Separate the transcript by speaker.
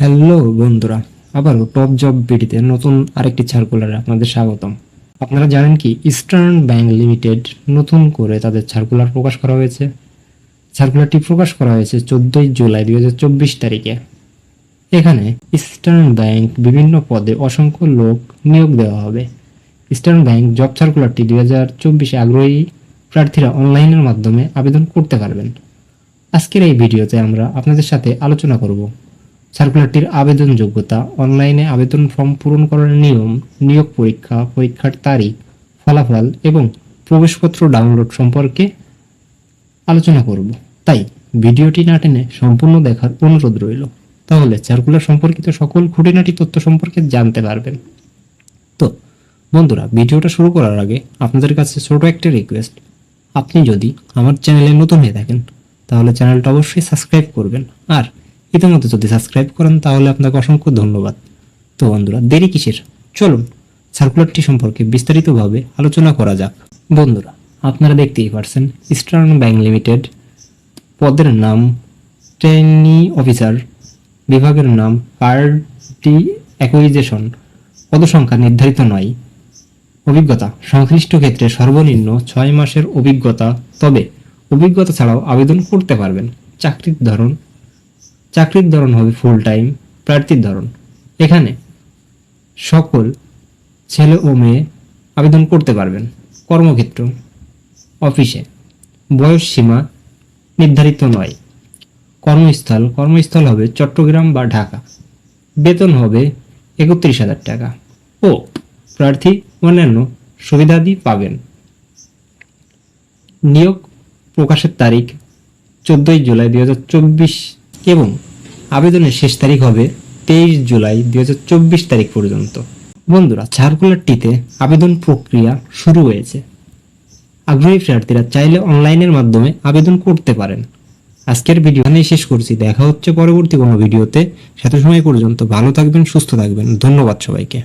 Speaker 1: Hello বন্ধুরা, আবারও top job বিডিতে নতুন আরেকটি সার্কুলারে আপনাদের স্বাগতম। আপনারা জানেন কি ইস্টার্ন ব্যাংক লিমিটেড নতুন করে তাদের সার্কুলার প্রকাশ করা হয়েছে। সার্কুলারটি প্রকাশ করা হয়েছে চোদ্দোই জুলাই দুই হাজার চব্বিশ তারিখে। এখানে ইস্টার্ন ব্যাংক বিভিন্ন পদে অসংখ্য লোক নিয়োগ দেওয়া হবে। ইস্টার্ন ব্যাংক জব সার্কুলারটি দুই হাজার চব্বিশে আগ্রহী প্রার্থীরা অনলাইনের মাধ্যমে আবেদন করতে পারবেন। আজকের এই ভিডিওতে আমরা আপনাদের সাথে আলোচনা করব। সার্কুলারটির আবেদন যোগ্যতা অনলাইনে আবেদন ফর্ম পূরণ করার নিয়ম, নিয়োগ পরীক্ষা, পরীক্ষার তারিখ, ফলাফল এবং প্রবেশপত্র ডাউনলোড সম্পর্কে আলোচনা করব। তাই ভিডিওটি না টেনে সম্পূর্ণ দেখার অনুরোধ রইল। তাহলে সার্কুলার সম্পর্কিত সকল খুঁটিনাটি তথ্য সম্পর্কে জানতে পারবেন। তো, বন্ধুরা, ভিডিওটা শুরু করার আগে আপনাদের কাছে ছোট একটা রিকোয়েস্ট আপনি যদি আমার চ্যানেলে নতুন হয়ে থাকেন, তাহলে চ্যানেলটা অবশ্যই সাবস্ক্রাইব করবেন। আর ইতিমধ্যে যদি সাবস্ক্রাইব করেন, তাহলে আপনাকে অসংখ্য ধন্যবাদ। তো বন্ধুরা, দেরি কিসের? চলুন সার্কুলারটি সম্পর্কে বিস্তারিতভাবে আলোচনা করা যাক। বন্ধুরা, আপনারা দেখতেই পারছেন ইস্টার্ন ব্যাংক লিমিটেড পদের নাম ট্রেনি অফিসার বিভাগের নাম পার্টি অ্যাকুইজেশন পদসংখ্যা নির্ধারিত নয়। অভিজ্ঞতা, সংশ্লিষ্ট ক্ষেত্রে সর্বনিম্ন ছয় মাসের অভিজ্ঞতা, তবে অভিজ্ঞতা ছাড়াও আবেদন করতে পারবেন। চাকরির ধরন চাকরির ধরন হবে ফুল টাইম প্রার্থীর ধরন। এখানে সকল ছেলে ও মেয়ে আবেদন করতে পারবেন কর্মক্ষেত্র, অফিসে। বয়স সীমা নির্ধারিত নয়। কর্মস্থল কর্মস্থল হবে চট্টগ্রাম বা ঢাকা। বেতন হবে একত্রিশ হাজার টাকা। ও প্রার্থী অন্যান্য সুবিধাদি পাবেন। নিয়োগ প্রকাশের তারিখ চোদ্দোই জুলাই দুই হাজার চব্বিশ এবং আবেদনের শেষ তারিখ হবে তেইশ জুলাই দুই হাজার চব্বিশ তারিখ পর্যন্ত। বন্ধুরা সার্কুলারটিতে আবেদন প্রক্রিয়া শুরু হয়েছে। আগ্রহী প্রার্থীরা চাইলে অনলাইনের মাধ্যমে আবেদন করতে পারেন। আজকের ভিডিও এখানেই শেষ করছি। দেখা হচ্ছে পরবর্তী কোনো ভিডিওতে। সেত সময় পর্যন্ত ভালো থাকবেন, সুস্থ থাকবেন। ধন্যবাদ সবাইকে।